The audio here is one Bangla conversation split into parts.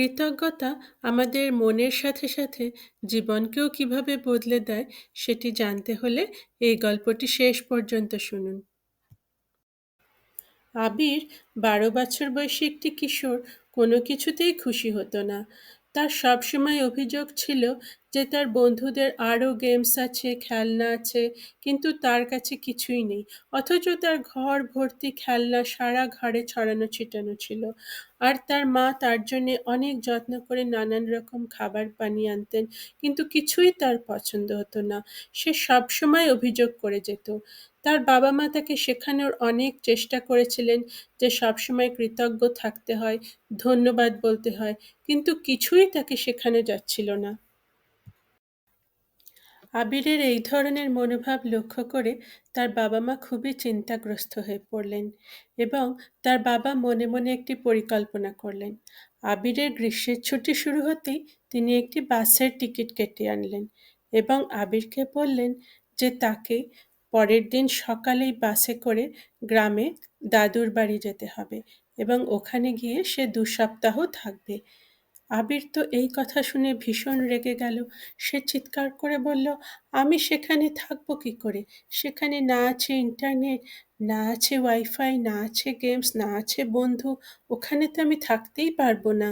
কৃতজ্ঞতা আমাদের মনের সাথে সাথে জীবনকেও কীভাবে বদলে দেয় সেটি জানতে হলে এই গল্পটি শেষ পর্যন্ত শুনুন। আবির বারো বছর বয়সী একটি কিশোর কোনো কিছুতেই খুশি হতো না। তার সবসময় অভিযোগ ছিল যে তার বন্ধুদের আরও গেমস আছে, খেলনা আছে, কিন্তু তার কাছে কিছুই নেই। অথচ তার ঘর ভর্তি খেলনা সারা ঘরে ছড়ানো ছিটানো ছিল। আর তার মা তার জন্যে অনেক যত্ন করে নানান রকম খাবার পানি আনতেন, কিন্তু কিছুই তার পছন্দ হতো না। সে সবসময় অভিযোগ করে যেত। তার বাবা মা তাকে শেখানোর অনেক চেষ্টা করেছিলেন যে সবসময় কৃতজ্ঞ থাকতে হয়, ধন্যবাদ বলতে হয়, কিন্তু কিছুই তাকে শেখানো যাচ্ছিল না। আবিরের এই ধরনের মনোভাব লক্ষ্য করে তার বাবা মা খুবই চিন্তাগ্রস্ত হয়ে পড়লেন এবং তার বাবা মনে মনে একটি পরিকল্পনা করলেন। আবিরের গ্রীষ্মের ছুটি শুরু হতেই তিনি একটি বাসের টিকিট কেটে আনলেন এবং আবিরকে বললেন যে তাকে পরের দিন সকালেই বাসে করে গ্রামে দাদুর বাড়ি যেতে হবে এবং ওখানে গিয়ে সে দু সপ্তাহ থাকবে। আবির তো এই কথা শুনে ভীষণ রেগে গেল। সে চিৎকার করে বলল, আমি সেখানে থাকব কি করে? সেখানে না আছে ইন্টারনেট, না আছে ওয়াইফাই, না আছে গেমস, না আছে বন্ধু, ওখানে তো আমি থাকতেই পারব না।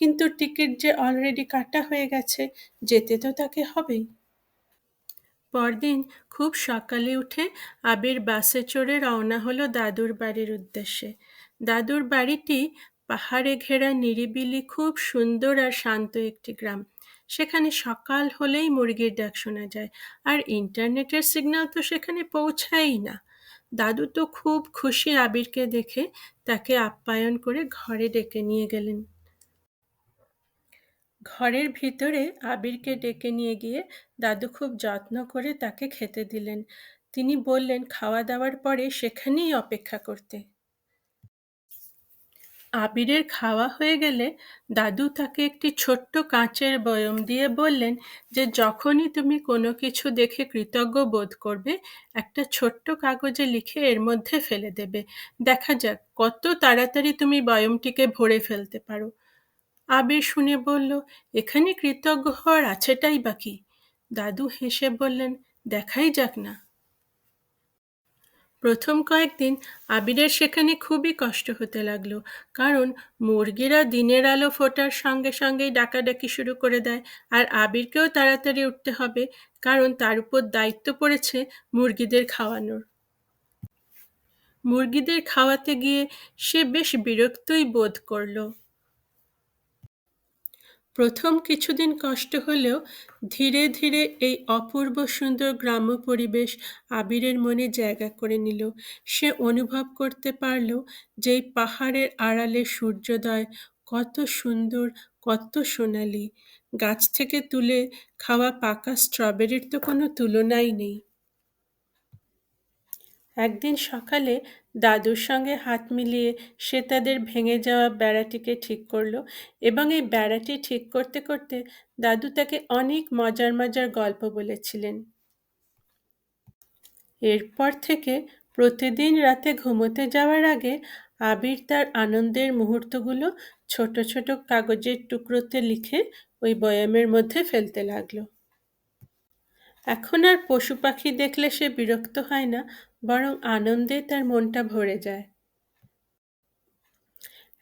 কিন্তু টিকিট যে অলরেডি কাটা হয়ে গেছে, যেতে তো তাকে হবেই। পরদিন খুব সকালে উঠে আবির বাসে চড়ে রওনা হলো দাদুর বাড়ির উদ্দেশ্যে। দাদুর বাড়িটি পাহাড়ে ঘেরা নিরিবিলি, খুব সুন্দর আর শান্ত একটি গ্রাম। সেখানে সকাল হলেই মুরগির ডাক শোনা যায়, আর ইন্টারনেটের সিগন্যাল তো সেখানে পৌঁছায়ই না। দাদু তো খুব খুশি আবিরকে দেখে, তাকে আপ্যায়ন করে ঘরে ডেকে নিয়ে গেলেন। ঘরের ভিতরে আবিরকে ডেকে নিয়ে গিয়ে দাদু খুব যত্ন করে তাকে খেতে দিলেন। তিনি বললেন, খাওয়া দাওয়ার পরে সেখানেই অপেক্ষা করতে। আবিরের খাওয়া হয়ে গেলে দাদু তাকে একটি ছোট্ট কাঁচের বয়ম দিয়ে বললেন যে, যখনই তুমি কোনো কিছু দেখে কৃতজ্ঞ বোধ করবে, একটা ছোট্ট কাগজে লিখে এর মধ্যে ফেলে দেবে। দেখা যাক, কত তাড়াতাড়ি তুমি বয়মটিকে ভরে ফেলতে পারো। আবির শুনে বলল, এখানে কৃতজ্ঞ হওয়ার আছেটাই বাকি দাদু হেসে বললেন, দেখাই যাক না। প্রথম কয়েকদিন আবিরের সেখানে খুবই কষ্ট হতে লাগল, কারণ মুরগিরা দিনের আলো ফোটার সঙ্গে সঙ্গেই ডাকাডাকি শুরু করে দেয় আর আবিরকেও তাড়াতাড়ি উঠতে হবে, কারণ তার উপর দায়িত্ব পড়েছে মুরগিদের খাওয়ানোর। মুরগিদের খাওয়াতে গিয়ে সে বেশ বিরক্তই বোধ করল। প্রথম কিছুদিন কষ্ট হলেও ধীরে ধীরে এই অপূর্ব সুন্দর গ্রাম্য পরিবেশ আবিরের মনে জায়গা করে নিল। সে অনুভব করতে পারল যে পাহাড়ের আড়ালে সূর্যোদয় কত সুন্দর, কত সোনালি। গাছ থেকে তুলে খাওয়া পাকা স্ট্রবেরির তো কোনো তুলনাই নেই। একদিন সকালে দাদুর সঙ্গে হাত মিলিয়ে সে তাদের ভেঙে যাওয়া বেড়াটিকে ঠিক করল এবং এই বেড়াটি ঠিক করতে করতে দাদু তাকে অনেক মজার মজার গল্প বলেছিলেন। এরপর থেকে প্রতিদিন রাতে ঘুমোতে যাওয়ার আগে আবির তার আনন্দের মুহূর্তগুলো ছোট ছোট কাগজের টুকরোতে লিখে ওই বয়ামের মধ্যে ফেলতে লাগল। এখন আর পশু পাখি দেখলে সে বিরক্ত হয় না, বরং আনন্দে তার মনটা ভরে যায়।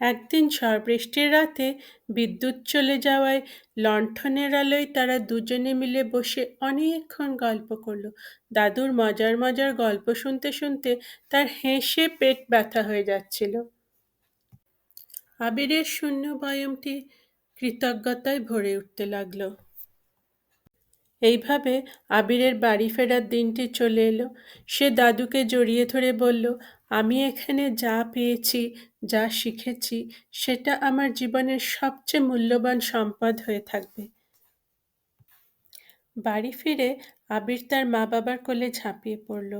একদিন ঝড় বৃষ্টির রাতে বিদ্যুৎ চলে যাওয়ায় লণ্ঠনের আলোয় তারা দুজনে মিলে বসে অনেকক্ষণ গল্প করল। দাদুর মজার মজার গল্প শুনতে শুনতে তার হেসে পেট ব্যথা হয়ে যাচ্ছিল। আবিরের শূন্য বয়মটি কৃতজ্ঞতায় ভরে উঠতে লাগল। এইভাবে আবিরের বাড়ি ফেরার দিনটি চলে এলো। সে দাদুকে জড়িয়ে ধরে বলল, আমি এখানে যা পেয়েছি, যা শিখেছি, সেটা আমার জীবনের সবচেয়ে মূল্যবান সম্পদ হয়ে থাকবে বাড়ি ফিরে আবির তার মা বাবার কোলে ঝাঁপিয়ে পড়ল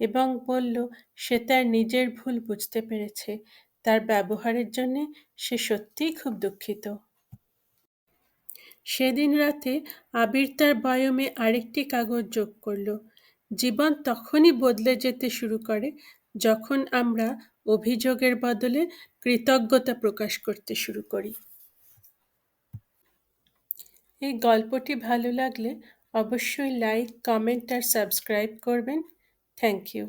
এবং বলল, সে তার নিজের ভুল বুঝতে পেরেছে। তার ব্যবহারের জন্যে সে সত্যিই খুব দুঃখিত। সেদিন রাতে আবির তার বয়মে আরেকটি কাগজ যোগ করল। জীবন তখনই বদলে যেতে শুরু করে যখন আমরা অভিযোগের বদলে কৃতজ্ঞতা প্রকাশ করতে শুরু করি। এই গল্পটি ভালো লাগলে অবশ্যই লাইক কমেন্ট আর সাবস্ক্রাইব করবেন। Thank you